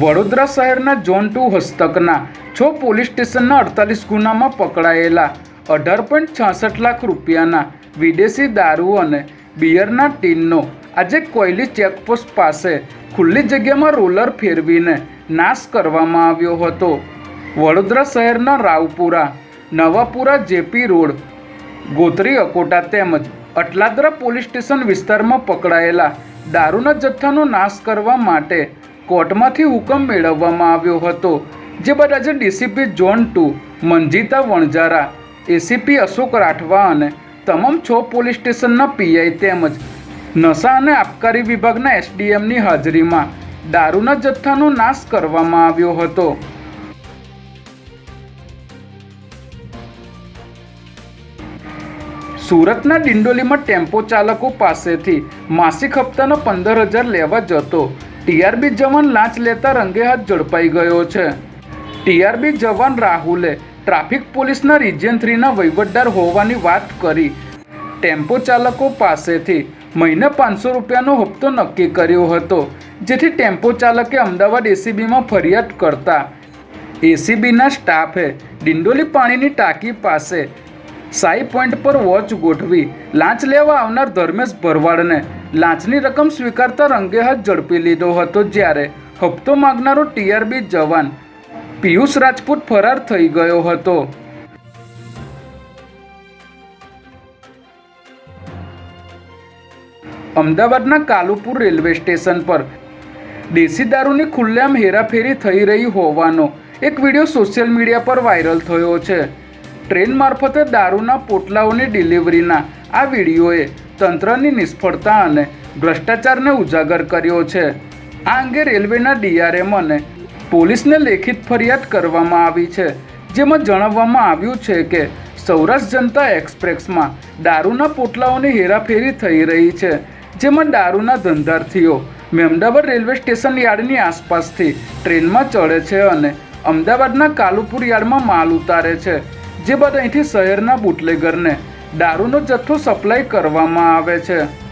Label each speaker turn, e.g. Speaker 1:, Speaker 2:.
Speaker 1: વડોદરા શહેરના zone two હસ્તકના છ પોલીસ સ્ટેશનના અડતાલીસ ગુનામાં પકડાયેલા અઢાર પોઈન્ટ છાસઠ લાખ રૂપિયાના વિદેશી દારૂ અને બિયરના ટીનનો આજે કોયલી ચેકપોસ્ટ પાસે ખુલ્લી જગ્યામાં રોલર ફેરવીને નાશ કરવામાં આવ્યો હતો. વડોદરા શહેરના રાવપુરા, નવાપુરા જેપી રોડ, ગોત્રી અકોટા તેમજ અટલાદરા પોલીસ સ્ટેશન વિસ્તારમાં પકડાયેલા દારૂના જથ્થાનો નાશ કરવા માટે કોર્ટમાંથી હુકમ મેળવવામાં આવ્યો હતો, જે બાદ આજે DCP zone two Manjita Vanzara ACP Ashok Rathwa અને તમામ છ પોલીસ સ્ટેશનના પીઆઈ તેમજ નશા અને આબકારી વિભાગના એસડીએમની હાજરીમાં દારૂના જથ્થાનો નાશ કરવામાં આવ્યો હતો. સુરતના ડિંડોલીમાં ટેમ્પો ચાલકો પાસેથી માસિક હપ્તાનો પંદર હજાર લેવા જતો ટીઆરબી જવાન લાંચ લેતા રંગે હાથ ઝડપાઈ ગયો છે. ટીઆરબી જવાન રાહુલે ટ્રાફિક પોલીસના રિજિયન થ્રીના વહીવટદાર હોવાની વાત કરી. ટેમ્પો ચાલકો પાસેથી મહિને પાંચસો રૂપિયાનો હપ્તો નક્કી કર્યો હતો, જેથી ટેમ્પો ચાલકે અમદાવાદ એસીબીમાં ફરિયાદ કરતા. એસીબીના સ્ટાફે ડિંડોલી પાણીની ટાંકી પાસે સાઈ પોઈન્ટ પર વોચ ગોઠવી લાંચ લેવા આવનાર ધર્મેશ ભરવાડને લાંચની રકમ સ્વીકારતા રંગે હાથ ઝડપી લીધો હતો જ્યારે હપ્તો માગનારો ટીઆરબી જવાન પિયુષ રાજપૂત ફરાર થઈ ગયો હતો. અમદાવાદના કાલુપુર રેલવે સ્ટેશન પર દેશી દારૂની ખુલ્લેઆમ હેરાફેરી થઈ રહી હોવાનો એક વીડિયો સોશિયલ મીડિયા પર વાયરલ થયો છે. ટ્રેન મારફતે દારૂના પોટલાઓની ડિલિવરીના આ વિડીયોએ તંત્રની નિષ્ફળતા અને ભ્રષ્ટાચારને ઉજાગર કર્યો છે. આ અંગે રેલવેના ડીઆરએમ અને પોલીસને લેખિત ફરિયાદ કરવામાં આવી છે, જેમાં જણાવવામાં આવ્યું છે કે સૌરાષ્ટ્ર જનતા એક્સપ્રેસમાં દારૂના પોટલાઓની હેરાફેરી થઈ રહી છે, જેમાં દારૂના ધંધાર્થીઓ મેમદાવાદ રેલવે સ્ટેશન યાર્ડની આસપાસથી ટ્રેનમાં ચડે છે અને અમદાવાદના કાલુપુર યાર્ડમાં માલ ઉતારે છે, જે બાદ અહીંથી શહેરના બુટલેગરને દારૂનો જથ્થો સપ્લાય કરવામાં આવે છે.